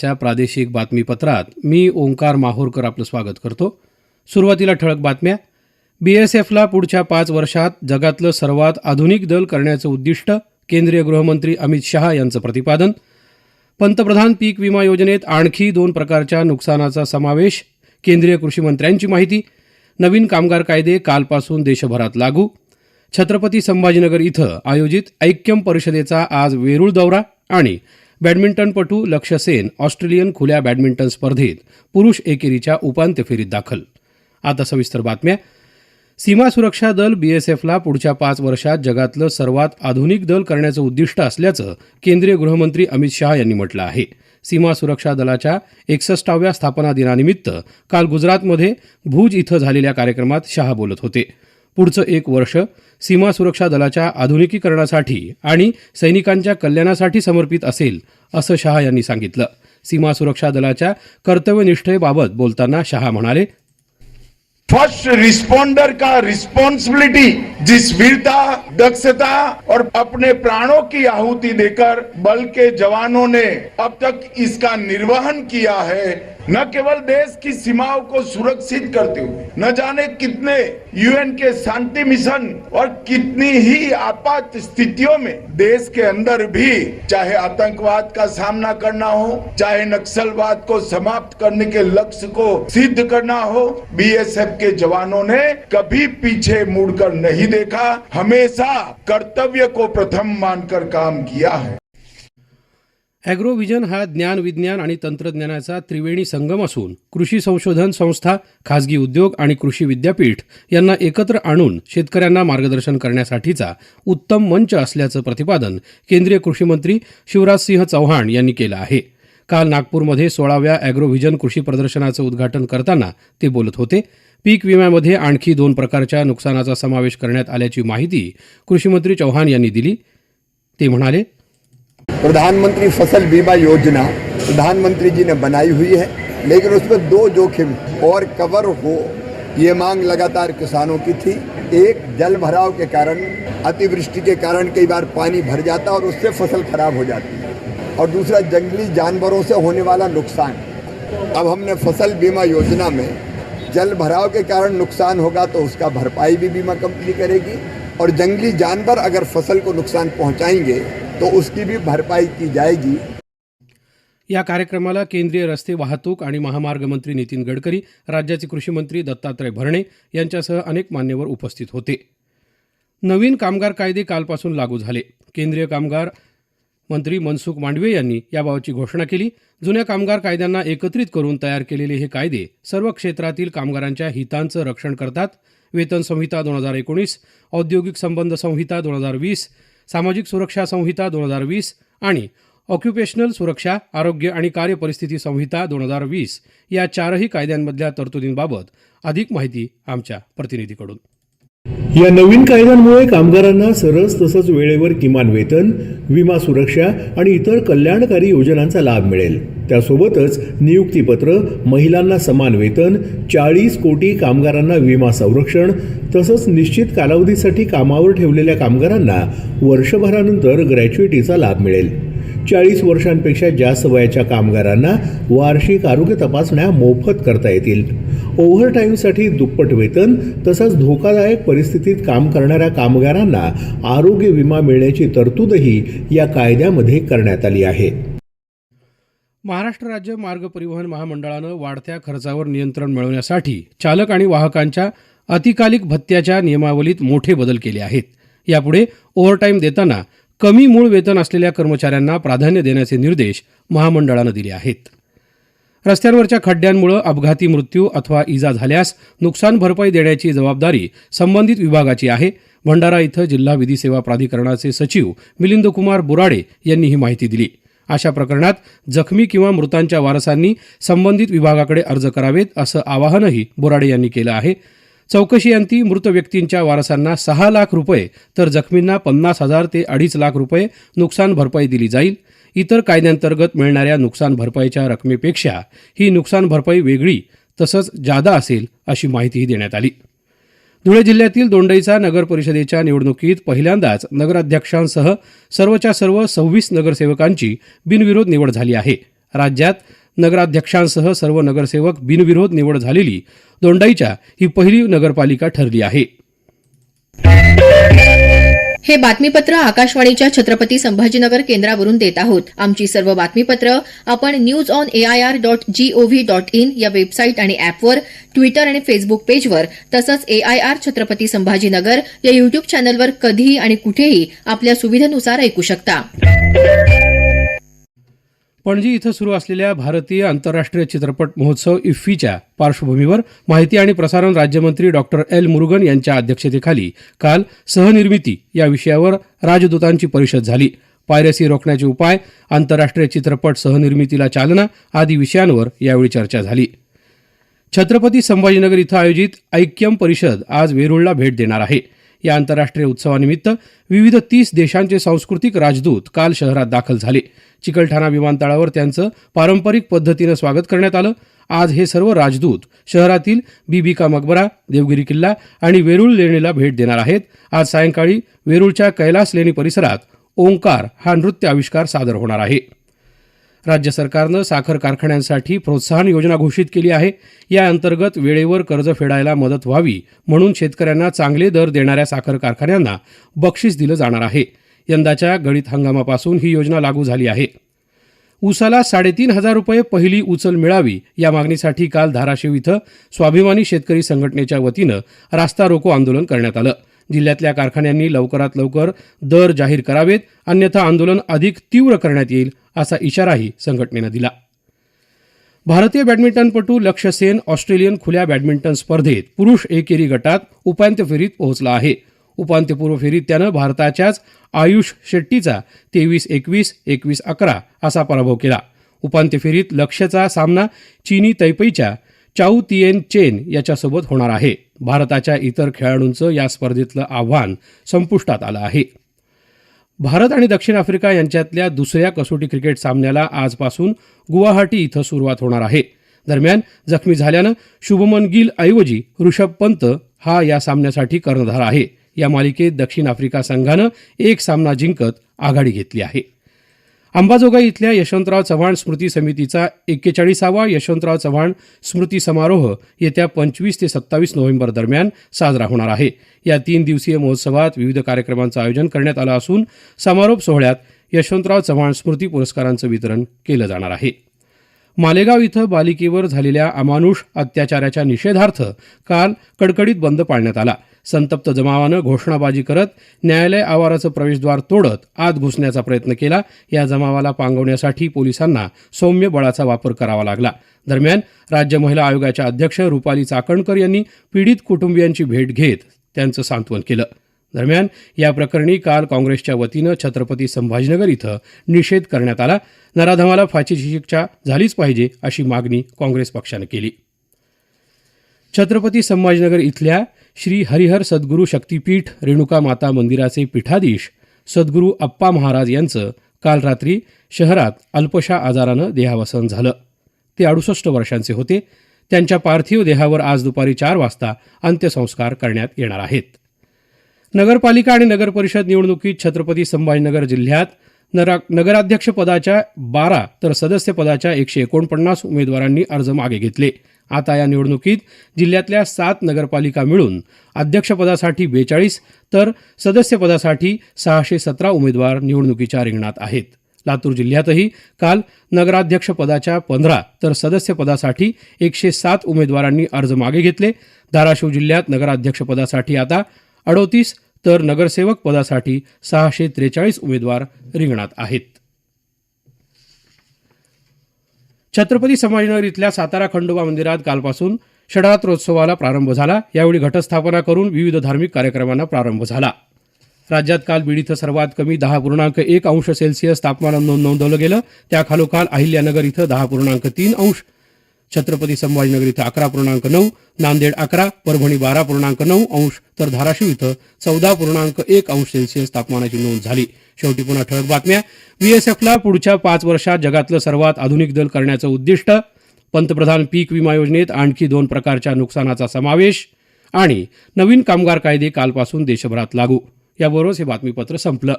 च्या प्रादेशिक बातमीपत्रात मी ओंकार माहोरकर आपलं स्वागत करतो. सुरुवातीला ठळक बातम्या. बीएसएफला पुढच्या पाच वर्षात जगातलं सर्वात आधुनिक दल करण्याचं उद्दिष्ट केंद्रीय गृहमंत्री अमित शहा यांचं प्रतिपादन. पंतप्रधान पीक विमा योजनेत आणखी दोन प्रकारच्या नुकसानाचा समावेश केंद्रीय कृषी मंत्र्यांची माहिती नवीन कामगार कायदे कालपासून देशभरात लागू. छत्रपती संभाजीनगर इथं आयोजित ऐक्यम परिषदेचा आज वेरूळ दौरा आणि बॅडमिंटनपटू लक्ष्य सेन ऑस्ट्रेलियन खुल्या बॅडमिंटन स्पर्धेत पुरुष एकेरीच्या उपांत्य फेरीत दाखल. आता सविस्तर बातम्या. सीमा सुरक्षा दल बीएसएफला पुढच्या पाच वर्षात जगातलं सर्वात आधुनिक दल करण्याचं उद्दिष्ट असल्याचं केंद्रीय गृहमंत्री अमित शहा यांनी म्हटलं आहे. सीमा सुरक्षा दलाच्या एकसष्टाव्या स्थापना दिनानिमित्त काल गुजरातमध्ये भूज इथं झालेल्या कार्यक्रमात शहा बोलत होते. पुढचं एक वर्ष सीमा सुरक्षा दलाच्या आधुनिकीकरणासाठी आणि सैनिकांच्या कल्याणासाठी समर्पित असेल असं शहा यांनी सांगितलं. सीमा सुरक्षा दलाच्या कर्तव्यनिष्ठेबाबत बोलताना शहा म्हणाले फर्स्ट रिस्पॉन्डर का रिस्पॉन्सिबिलिटी जिस वीरता दक्षता और अपने प्राणों की आहुति देकर बल के जवानों ने अब तक इसका निर्वहन किया है न केवल देश की सीमाओं को सुरक्षित करते हुए, न जाने कितने यूएन के शांति मिशन और कितनी ही आपात स्थितियों में देश के अंदर भी चाहे आतंकवाद का सामना करना हो, चाहे नक्सलवाद को समाप्त करने के लक्ष्य को सिद्ध करना हो, बीएसएफ के जवानों ने कभी पीछे मुड़कर नहीं देखा, हमेशा कर्तव्य को प्रथम मानकर काम किया है। ॲग्रोव्हिजन हा ज्ञान विज्ञान आणि तंत्रज्ञानाचा त्रिवेणी संगम असून कृषी संशोधन संस्था खाजगी उद्योग आणि कृषी विद्यापीठ यांना एकत्र आणून शेतकऱ्यांना मार्गदर्शन करण्यासाठीचा उत्तम मंच असल्याचं प्रतिपादन केंद्रीय कृषीमंत्री शिवराजसिंह चौहान यांनी केलं आहे. काल नागपूरमध्ये सोळाव्या ॲग्रोव्हिजन कृषी प्रदर्शनाचं उद्घाटन करताना ते बोलत होते. पीक विम्यामध्ये आणखी दोन प्रकारच्या नुकसानाचा समावेश करण्यात आल्याची माहिती कृषीमंत्री चौहान यांनी दिली. ते म्हणाले प्रधानमंत्री फ़सल बीमा योजना प्रधानमंत्री जी ने बनाई हुई है, लेकिन उसमें दो जोखिम और कवर हो, ये मांग लगातार किसानों की थी। एक, जल भराव के कारण, अतिवृष्टि के कारण कई बार पानी भर जाता और उससे फ़सल खराब हो जाती है। और दूसरा, जंगली जानवरों से होने वाला नुकसान। अब हमने फ़सल बीमा योजना में जल भराव के कारण नुकसान होगा तो उसका भरपाई भी बीमा कंपनी करेगी, और जंगली जानवर अगर फ़सल को नुकसान पहुंचाएँगे तो उसकी भी भरपाई की जाएगी। या कार्यक्रमाला केंद्रीय रस्ते वाहतूक आणि महामार्ग मंत्री नितीन गडकरी राज्याचे कृषी मंत्री दत्तात्रय भरणे यांच्यासह अनेक मान्यवर उपस्थित होते. नवीन कामगार कायदे कालपासून लागू झाले. केंद्रीय कामगार मंत्री मनसुख मांडवे यांनी याबाबतची घोषणा केली. जुन्या कामगार कायद्यांना एकत्रित करून तयार केलेले हे कायदे सर्व क्षेत्रातील कामगारांच्या हितांचं रक्षण करतात. वेतन संहिता दोन हजार एकोणीस औद्योगिक संबंध संहिता दोन हजार वीस सामाजिक सुरक्षा संहिता दोन हजार वीस आणि ऑक्युपेशनल सुरक्षा आरोग्य आणि कार्यपरिस्थिती संहिता दोन हजार वीस या चारही कायद्यांमधल्या तरतुदींबाबत अधिक माहिती आमच्या प्रतिनिधीकडून. या नवीन कायद्यांमुळे कामगारांना सरस तसंच वेळेवर किमान वेतन विमा सुरक्षा आणि इतर कल्याणकारी योजनांचा लाभ मिळेल. त्यासोबतच नियुक्तीपत्र महिलांना समान वेतन चाळीस कोटी कामगारांना विमा संरक्षण तसंच निश्चित कालावधीसाठी कामावर ठेवलेल्या कामगारांना वर्षभरानंतर ग्रॅच्युइटीचा लाभ मिळेल. चाळीस वर्षांपेक्षा जास्त वयाच्या कामगारांना वार्षिक आरोग्य तपासण्या मोफत करता येतील. ओव्हरटाईमसाठी दुप्पट वेतन तसंच धोकादायक परिस्थितीत काम करणाऱ्या कामगारांना आरोग्य विमा मिळण्याची तरतूदही या कायद्यामध्ये करण्यात आली आहे. महाराष्ट्र राज्य मार्ग परिवहन महामंडळानं वाढत्या खर्चावर नियंत्रण मिळवण्यासाठी चालक आणि वाहकांच्या अतिकालिक भत्त्याच्या नियमावलीत मोठे बदल केले आहेत. यापुढे ओव्हरटाईम देताना कमी मूळ वेतन असलेल्या कर्मचाऱ्यांना प्राधान्य देण्याचे निर्देश महामंडळानं दिले आहेत. रस्त्यांवरच्या खड्ड्यांमुळे अपघाती मृत्यू अथवा इजा झाल्यास नुकसान भरपाई देण्याची जबाबदारी संबंधित विभागाची आहे. भंडारा इथं जिल्हा विधी सेवा प्राधिकरणाचे सचिव मिलिंद कुमार बुराडे यांनी ही माहिती दिली. अशा प्रकरणात जखमी किंवा मृतांच्या वारसांनी संबंधित विभागाकडे अर्ज करावेत असं आवाहनही बोराडे यांनी केलं आहे. चौकशीअंती मृत व्यक्तींच्या वारसांना सहा लाख रुपये तर जखमींना पन्नास हजार ते अडीच लाख रुपये नुकसान भरपाई दिली जाईल. इतर कायद्यांतर्गत मिळणाऱ्या नुकसान भरपाईच्या रकमेपेक्षा ही नुकसान भरपाई वेगळी तसंच जादा असेल अशी माहितीही देण्यात आली. धुळे जिल्ह्यातील दोंडईचा नगर परिषदेच्या निवडणुकीत पहिल्यांदाच नगराध्यक्षांसह सर्वच्या सर्व सव्वीस नगरसेवकांची बिनविरोध निवड झाली आहे. राज्यात नगराध्यक्षांसह सर्व नगरसेवक बिनविरोध निवड झालेली दोंडाईच्या ही पहिली नगरपालिका ठरली आहे. हे बातमीपत्र आकाशवाणीच्या छत्रपती संभाजीनगर केंद्रावरून देत आहोत. आमची सर्व बातमीपत्र आपण news on AIR dot gov dot in या वेबसाईट आणि अॅपवर ट्विटर आणि फेसबुक पेजवर तसंच एआयआर छत्रपती संभाजीनगर या युट्यूब चॅनलवर कधीही आणि कुठेही आपल्या सुविधेनुसार ऐकू शकता. पणजी इथं सुरू असलेल्या भारतीय आंतरराष्ट्रीय चित्रपट महोत्सव इफ्फीच्या पार्श्वभूमीवर माहिती आणि प्रसारण राज्यमंत्री डॉक्टर एल. मुरुगन यांच्या अध्यक्षतेखाली काल सहनिर्मिती या विषयावर राजदूतांची परिषद झाली. पायरसी रोखण्याचे उपाय आंतरराष्ट्रीय चित्रपट सहनिर्मितीला चालना आदी विषयांवर यावेळी चर्चा झाली. छत्रपती संभाजीनगर इथं आयोजित ऐक्यम परिषद आज वेरूळला भेट देणार आहे. या आंतरराष्ट्रीय उत्सवानिमित्त विविध तीस देशांचे सांस्कृतिक राजदूत काल शहरात दाखल झाले. चिकलठाणा विमानतळावर त्यांचं पारंपरिक पद्धतीनं स्वागत करण्यात आलं. आज हे सर्व राजदूत शहरातील बीबी मकबरा देवगिरी किल्ला आणि वेरूळ लेणीला भेट देणार आहेत. आज सायंकाळी वेरूळच्या कैलास लेणी परिसरात ओंकार हा नृत्य आविष्कार सादर होणार आहे. राज्य सरकारनं साखर कारखान्यांसाठी प्रोत्साहन योजना घोषित केली आहे. या अंतर्गत वेळेवर कर्ज फेडायला मदत व्हावी म्हणून शेतकऱ्यांना चांगले दर देणाऱ्या साखर कारखान्यांना बक्षीस दिलं जाणार आहे. यंदाच्या गळीत हंगामापासून ही योजना लागू झाली आहे. ऊसाला साडेतीन हजार रुपये पहिली उचल मिळावी या मागणीसाठी काल धाराशिव इथं स्वाभिमानी शेतकरी संघटनेच्या वतीनं रास्ता रोको आंदोलन करण्यात आलं. जिल्ह्यातल्या कारखान्यांनी लवकरात लवकर दर जाहीर करावेत अन्यथा आंदोलन अधिक तीव्र करण्यात येईल असा इशाराही संघटनेनं दिला. भारतीय बॅडमिंटनपटू लक्ष्य सेन ऑस्ट्रेलियन खुल्या बॅडमिंटन स्पर्धेत पुरुष एकेरी गटात उपांत्य फेरीत पोहोचला आहे. उपांत्यपूर्व फेरीत त्यानं भारताच्याच आयुष शेट्टीचा तेवीस एकवीस एकवीस अकरा असा पराभव केला. उपांत्य फेरीत लक्ष्यचा सामना चीनी तैपैच्या चाऊ तिएन चेन याच्यासोबत होणार आहे. भारताच्या इतर खेळाडूंचं या स्पर्धेतलं आव्हान संपुष्टात आलं आहे. भारत आणि दक्षिण आफ्रिका यांच्यातल्या दुसऱ्या कसोटी क्रिकेट सामन्याला आजपासून गुवाहाटी इथं सुरुवात होणार आहे. दरम्यान जखमी झाल्यानं शुभमन गिल ऐवजी ऋषभ पंत हा या सामन्यासाठी कर्णधार आहे. या मालिकेत दक्षिण आफ्रिका संघानं एक सामना जिंकत आघाडी घेतली आहे. अंबाजोगाई इथल्या यशवंतराव चव्हाण स्मृती समितीचा एक्केचाळीसावा यशवंतराव चव्हाण स्मृती समारोह येत्या पंचवीस ते सत्तावीस नोव्हेंबर दरम्यान साजरा होणार आहे. या तीन दिवसीय महोत्सवात विविध कार्यक्रमांचं आयोजन करण्यात आलं असून समारोप सोहळ्यात यशवंतराव चव्हाण स्मृती पुरस्कारांचं वितरण केलं जाणार आहे. मालेगाव इथं बालिकेवर झालेल्या अमानुष अत्याचाराच्या निषेधार्थ काल कडकडीत बंद पाळण्यात आला. संतप्त जमावानं घोषणाबाजी करत न्यायालय आवाराचं प्रवेशद्वार तोडत आत घुसण्याचा प्रयत्न केला. या जमावाला पांगवण्यासाठी पोलिसांना सौम्य बळाचा वापर करावा लागला. दरम्यान राज्य महिला आयोगाच्या अध्यक्ष रुपाली चाकणकर यांनी पीडित कुटुंबियांची भेट घेत त्यांचं सांत्वन केलं. दरम्यान या प्रकरणी काल काँग्रेसच्या वतीनं छत्रपती संभाजीनगर इथं निषेध करण्यात आला. नराधमाला फाशीची शिक्षा झालीच पाहिजे अशी मागणी काँग्रेस पक्षानं केली. छत्रपती संभाजीनगर इथल्या श्री हरिहर सद्गुरू शक्तीपीठ रेणुका माता मंदिराचे पीठाधीश सद्गुरू अप्पा महाराज यांचं काल रात्री शहरात अल्पशा आजारानं देहावसन झालं. ते अडुसष्ट वर्षांचे होते. त्यांच्या पार्थिव देहावर आज दुपारी चार वाजता अंत्यसंस्कार करण्यात येणार आहेत. नगरपालिका आणि नगरपरिषद निवडणुकीत छत्रपती संभाजीनगर जिल्ह्यात नरा नगराध्यक्षपदाच्या बारा तर सदस्यपदाच्या एकशे एकोणपन्नास उमेदवारांनी अर्ज मागे घेतले. आता या निवडणुकीत जिल्ह्यातल्या सात नगरपालिका मिळून अध्यक्षपदासाठी बेचाळीस तर सदस्यपदासाठी सहाशे सतरा उमेदवार निवडणुकीच्या रिंगणात आहेत. लातूर जिल्ह्यातही काल नगराध्यक्षपदाच्या पंधरा तर सदस्यपदासाठी एकशे सात उमेदवारांनी अर्ज मागे घेतले. धाराशिव जिल्ह्यात नगराध्यक्षपदासाठी आता अडोतीस तर नगरसेवक पदासाठी सहाशे त्रेचाळीस उमेदवार रिंगणात आहेत. छत्रपती संभाजीनगर इथल्या सातारा खंडोबा मंदिरात कालपासून षडरात्रोत्सवाला प्रारंभ झाला. यावेळी घटस्थापना करून विविध धार्मिक कार्यक्रमांना प्रारंभ झाला. राज्यात काल बीड इथं सर्वात कमी दहा पूर्णांक एक अंश सेल्सिअस तापमान नोंद नोंदवलं गेलं. त्याखालोखाल अहिल्यानगर इथं दहा पूर्णांक तीन अंश छत्रपती संभाजीनगर इथं अकरा पूर्णांक नऊ नांदेड अकरा परभणी बारा पूर्णांक नऊ अंश तर धाराशिव इथं चौदा पूर्णांक एक अंश सेल्सिअस तापमानाची नोंद झाली. शेवटी पुन्हा ठळक बातम्या. बीएसएफला पुढच्या पाच वर्षात जगातलं सर्वात आधुनिक दल करण्याचं उद्दिष्ट. पंतप्रधान पीक विमा योजनेत आणखी दोन प्रकारच्या नुकसानाचा समावेश. आणि नवीन कामगार कायदे कालपासून देशभरात लागू. याबरोबरच हे बातमीपत्र संपलं.